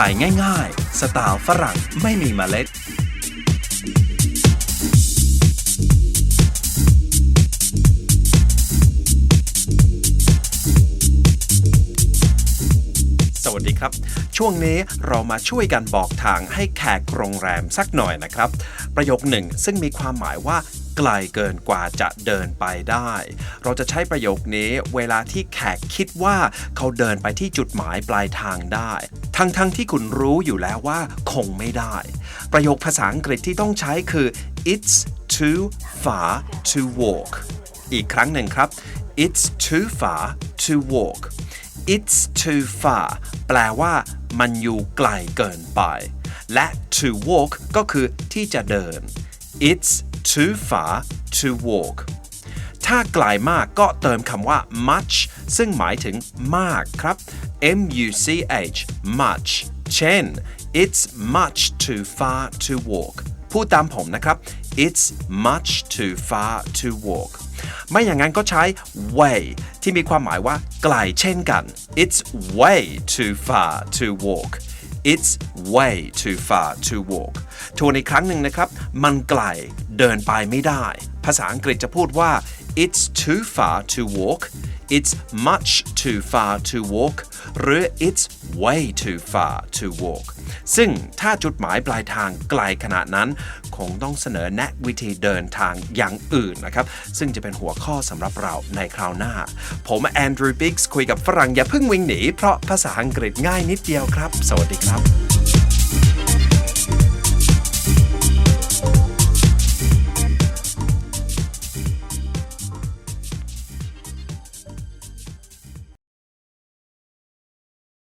ถ่ายง่ายๆ สไตล์ฝรั่งไม่มีเมล็ด สวัสดีครับ ช่วงนี้เรามาช่วยกันบอกทางให้แขกโรงแรมสักหน่อยนะครับ ประโยคหนึ่งซึ่งมีความหมายว่า ไกลเกินกว่าจะเดินไปได้ เราจะใช้ประโยคนี้เวลาที่แขกคิดว่าเขาเดินไปที่จุดหมายปลายทางได้ ทั้งๆทที่คุณรู้อยู่แล้วว่าคงไม่ได้ ประโยคภาษาอังกฤษที่ต้องใช้คือ it's too far to walk อีกครั้งหนึ่งครับ it's too far to walk it's too far แปลว่ามันอยู่ไกลเกินไป และ to walk ก็คือที่จะเดิน it's too far to walk ถ้าไกลมากก็เติมคำว่า much ซึ่งหมายถึงมากครับ m u c h much เช่น it's much too far to walk พูดตามผมนะครับ it's much too far to walk ไม่อย่างนั้นก็ใช้ way ที่มีความหมายว่าไกลเช่นกัน it's way too far to walk it's way too far to walk ทวนอีกครั้งหนึ่งนะครับ มันไกล เดินไปไม่ได้ ภาษาอังกฤษจะพูดว่า it's too far to walk it's much too far to walk หรือ it's way too far to walk ซึ่งถ้าจุดหมายปลายทางไกลขนาดนั้น คงต้องเสนอแนะวิธีเดินทางอย่างอื่นนะครับ ซึ่งจะเป็นหัวข้อสำหรับเราในคราวหน้า ผมแอนดรูว์บิกส์คุยกับฝรั่งอย่าเพิ่งวิ่งหนี เพราะภาษาอังกฤษง่ายนิดเดียวครับ สวัสดีครับ